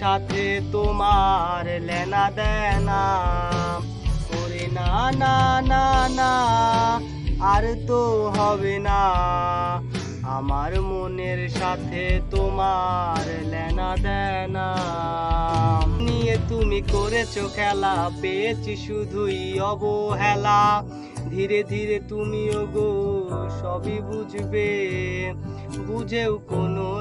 সাথে তোমার লেনা দেনা। ওরে না না না না, আর তো হবে না। আমার মনের সাথে তোমার লেনা দেনা। নিয়ে তুমি করেছ খেলা, পেয়েছি শুধুই অবহেলা। ধীরে ধীরে তুমিও গো সবই বুঝবে। বুঝেও কোনো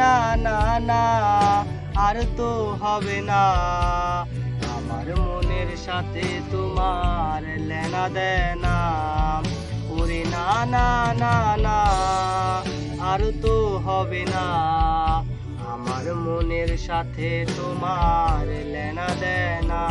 না না না, আর তো হবে না। আমার মনের সাথে তোমার লেনা দেনা। ওরে না না না না, আর তো হবে না। আমার মনের সাথে তোমার লেনা দেনা।